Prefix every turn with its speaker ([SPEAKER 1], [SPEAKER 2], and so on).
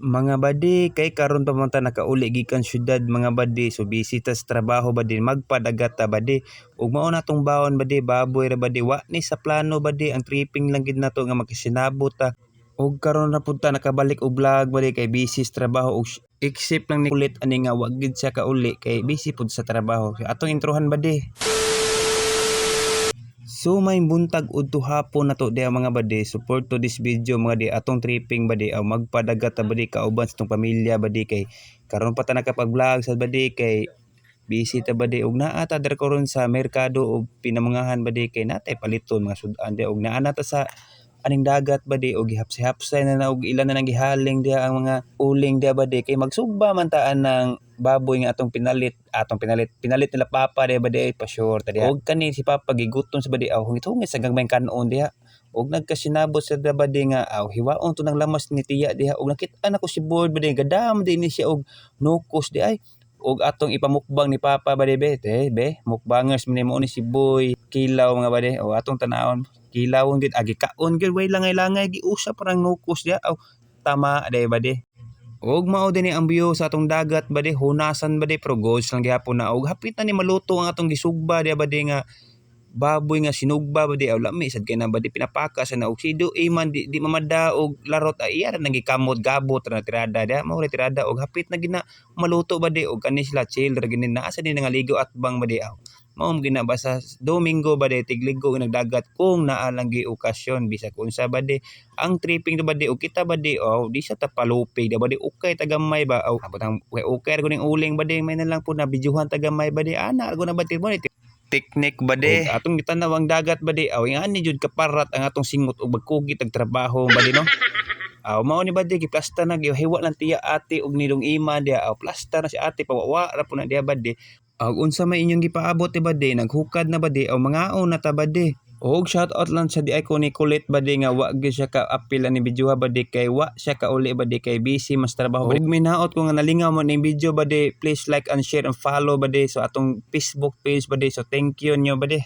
[SPEAKER 1] Mga badi, kay karon pa man nakauli gikan syudad mga badi. So busy ta sa trabaho badi, magpadagat ta badi. Ug mao na tong bawon badi, baboy ra badi. Wa ni sa plano badi, ang tripping lang gid nato nga makasinabot ta. Ug karon na pud ta nakabalik og vlog badi kay busy sa trabaho ug except lang ni kulit ani nga wa gid siya kauli kay busy pud sa trabaho. Atong introhan badi. So may buntag udto hapon na to diha mga badi. Support to this video mga di. Atong tripping badi. Aw magpadagat ta badi kauban sa tong pamilya badi kay karon pa ta nakapag-vlog sa badi kay busy ta badi. Ug naa ta diri karon sa merkado ug pinamangahan badi kay natay paliton mga sudan di. Ug naa na ta sa aning dagat badi. Ug gihapsay-hapsay na na ug ilan na nang gihaling diha ang mga uling diha badi. Kay magsugba man ta ng baboy nga atong pinalit atong pinalit pinalit nila papa badi ay pa sure ta diha. Ug kani si papa gigutom sa badi aw hungit-hungit sa gagmayng kanon diha. Ug nagkasinabot sa diha badi nga aw hiwaon to ng lamas ni tiya diha. Ug nakit-an ako si board badi gadam din ni siya og nukos di ay ug atong ipamukbang ni papa badi be? Te be mukbangers man ni si boy. Kilaw mga badi o atong tanawon kilawon gid agi kaon gid way langay-langay giusap parang nukos diha. Aw tama day badi ug mao din ang view sa atong dagat badi hunasan badi pero goals lang gihapon na. Ug hapit na ni maluto ang atong gisugba diha badi nga baboy nga sinugba badi aw lami sad kay na badi pinapaka sa na. Og sido iman di, di mamada og larot ay iya ra nang gikamot gabot na tirada diha mao ra tirada. Og hapit na gina maluto badi og kani sila chill ra gini naa sa din nga ligo at bang badi aw mao mo gina basta Domingo badi tigligo nga nagdagat kung naa lang gi okasyon bisag unsa badi ang tripping do badi og kita badi oh di sa tapalupig da badi ukay tagamay ba? Aw abot ang okay, okay ra kuning uling badi may na lang po na bidyuhan tagamay badi ana ra na badi mo ni teknik badi og atong gitanaw ang dagat badi aw ingani jud kaparat ang atong singot og bagkugi tag trabaho badi no? Aw mao ni badi giplasta na gihiwa lang tiya ate og nilong ima dia. Aw plasta na si ate pawawa ra po na dia badi ug unsa may inyong gipaabot ti badi naghukad na badi aw mangaon na ta badi. Og shout out lang sa di ay ko ni kulit badi nga wa gyud siya ka apil ani video badi kay wa siya ka uli badi kay busy mas trabaho. Ug minaot ko nga nalingaw mo ning video badi please like and share and follow badi so atong Facebook page badi so thank you nyo badi